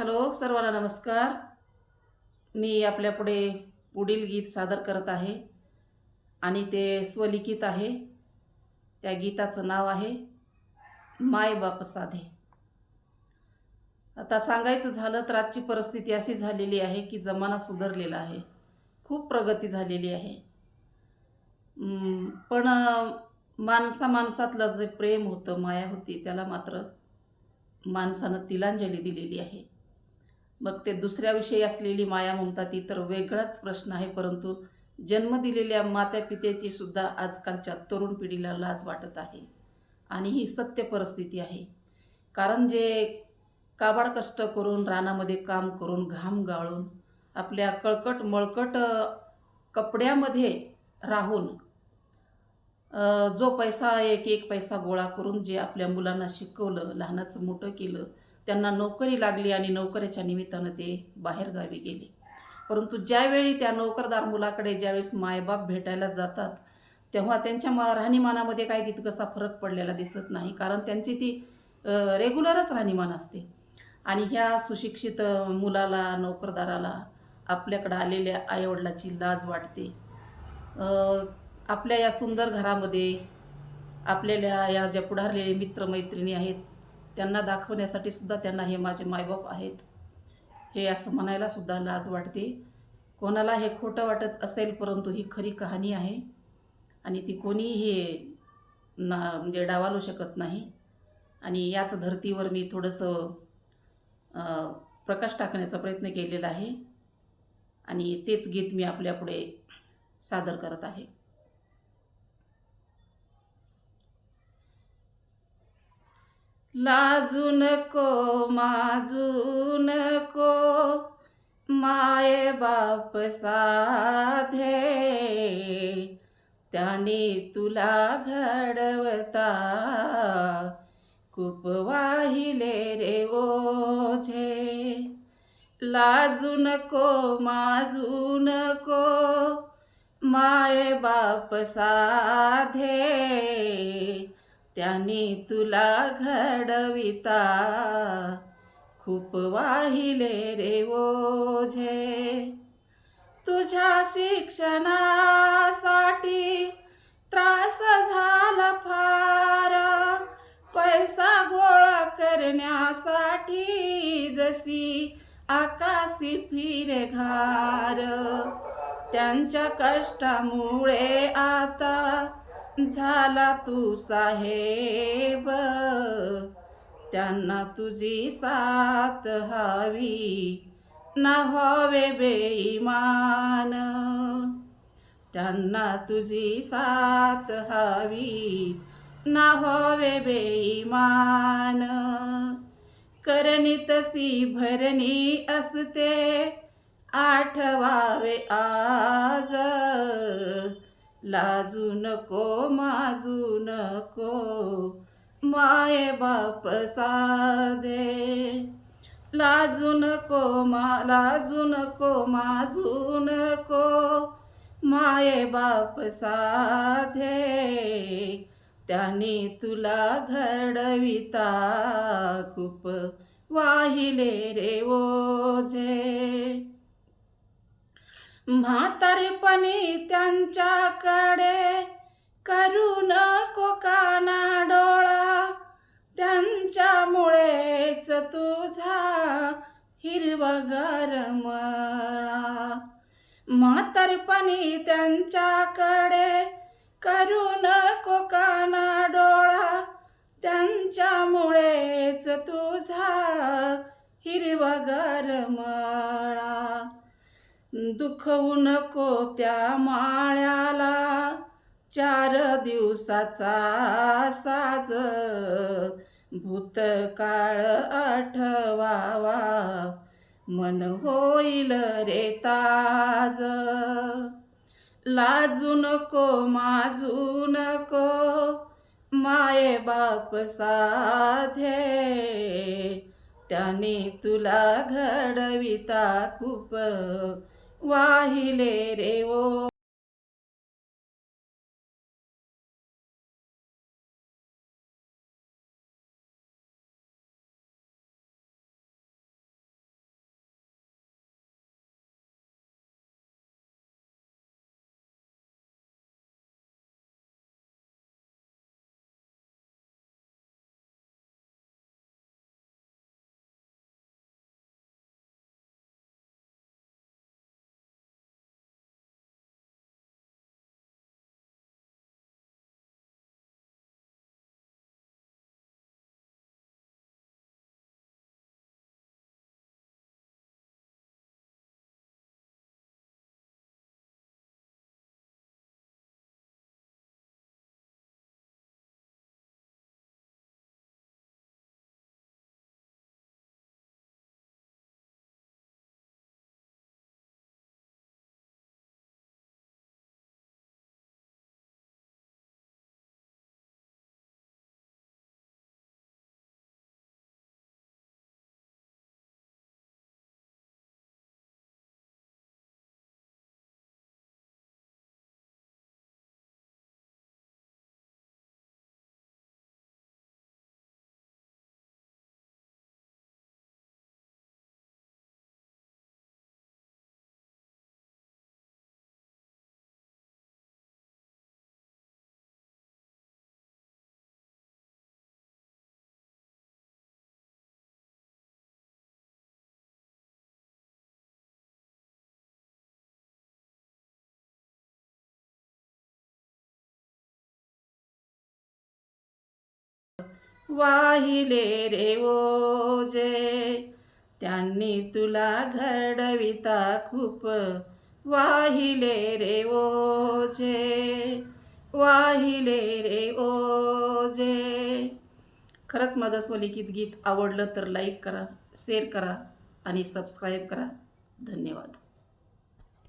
Hello सर्वांना नमस्कार. मी आपल्यापुढे पुढील गीत सादर करत आहे आणि ते स्वलिखित आहे. त्या गीताचं नाव आहे माय बाप साधे. आता सांगायचं झालं तर आजची परिस्थिती अशी झालेली आहे की जमाना सुधारलेला आहे. खूप प्रगती झालेली आहे. पण माणसा माणसातलं जे प्रेम होतं माया होती त्याला मात्र माणसानं तिलांजली दिलेली आहे. मग ते दुसऱ्याविषयी असलेली माया ममता ती तर वेगळाच प्रश्न आहे परंतु जन्म दिलेल्या माता पित्याची सुद्धा आजकालच्या तरुण पिढीला लाज वाटत आहे आणि ही सत्य परिस्थिती आहे. कारण जे काबाड कष्ट करून रानामध्ये काम करून घाम गाळून आपल्या कळकट मळकट कपड्यामध्ये राहून जो पैसा एक एक पैसा गोळा करून जे आपल्या मुलांना शिकवलं लहानाचं मोठं केलं त्यांना नोकरी लागली आणि नोकरीच्या निमित्तानं ते बाहेरगावी गेले. परंतु ज्यावेळी त्या नोकरदार मुलाकडे ज्यावेळेस मायबाप भेटायला जातात तेव्हा त्यांच्या मा राहणीमानामध्ये काही तितकसा फरक पडलेला दिसत नाही. कारण त्यांची ती रेग्युलरच राहणीमान असते. आणि ह्या सुशिक्षित मुलाला नोकरदाराला आपल्याकडं आलेल्या आईवडिलाची लाज वाटते. आपल्या या सुंदर घरामध्ये आपल्याला या ज्या पुढारलेले मित्रमैत्रिणी आहेत त्यांना दाखवण्यासाठी सुद्धा त्यांना हे माझे मायबाप आहेत. हे असं म्हणायला सुद्धा लाज वाटते. कोणाला हे खोटं वाटत असेल परंतु ही खरी कहाणी आहे. आणि ती कोणीही हे ना म्हणजे डावालू शकत नाही. आणि याच धर्तीवर मी थोडंसं प्रकाश टाकण्याचा प्रयत्न केलेला आहे. आणि तेच गीत मी आपल्यापुढे सादर करत आहे. लाजू नको माजू नको माये बाप साधे. त्याने तुला घडवता खूप वाहिले रे ओझे. लाजू नको माजू नको माये बाप साधे. त्याने तुला घडविता. खूप वाहिले रे ओझे. तुझ्या शिक्षणासाठी त्रास झाला फार. पैसा गोळा करण्यासाठी जशी आकाशी फिरे घार. त्यांच्या कष्टामुळे आता झाला तू साहेब. त्यांना तुझी साथ हवी. ना व्हावे बेईमान. त्यांना तुझी साथ हवी. ना व्हावे बेईमान. करणी तशी भरणी असते. आठवावे आज. लाजू नको माजू नको माये बाप साधे. लाजू नको मा लाजू नको माजू नको माये बाप साधे. त्याने तुला घडविता खूप वाहिले रे ओझे. म्हातारीपणी त्यांच्याकडे करू नको काना डोळा. त्यांच्यामुळेच तुझा हिरवगर मळा. म्हातारीपणी त्यांच्याकडे करू नको काना डोळा. त्यांच्यामुळेच तुझा हिरवगर मळा. दुखवू नको त्या माळ्याला. चार दिवसाचा साज भूतकाळ आठवावा. मन होईल रे ताज. लाजू नको माजू नको. माये बाप साधे. त्याने तुला घडविता खूप. वाहिले रे ओ वाहिले रे ओजे त्यांनी तुला घडविता खूप. वाहिले रे ओजे वाहिले रे ओजे खरंच माझं स्वलिखित गीत आवडलं तर लाईक करा शेअर करा आणि सबस्क्राईब करा. धन्यवाद.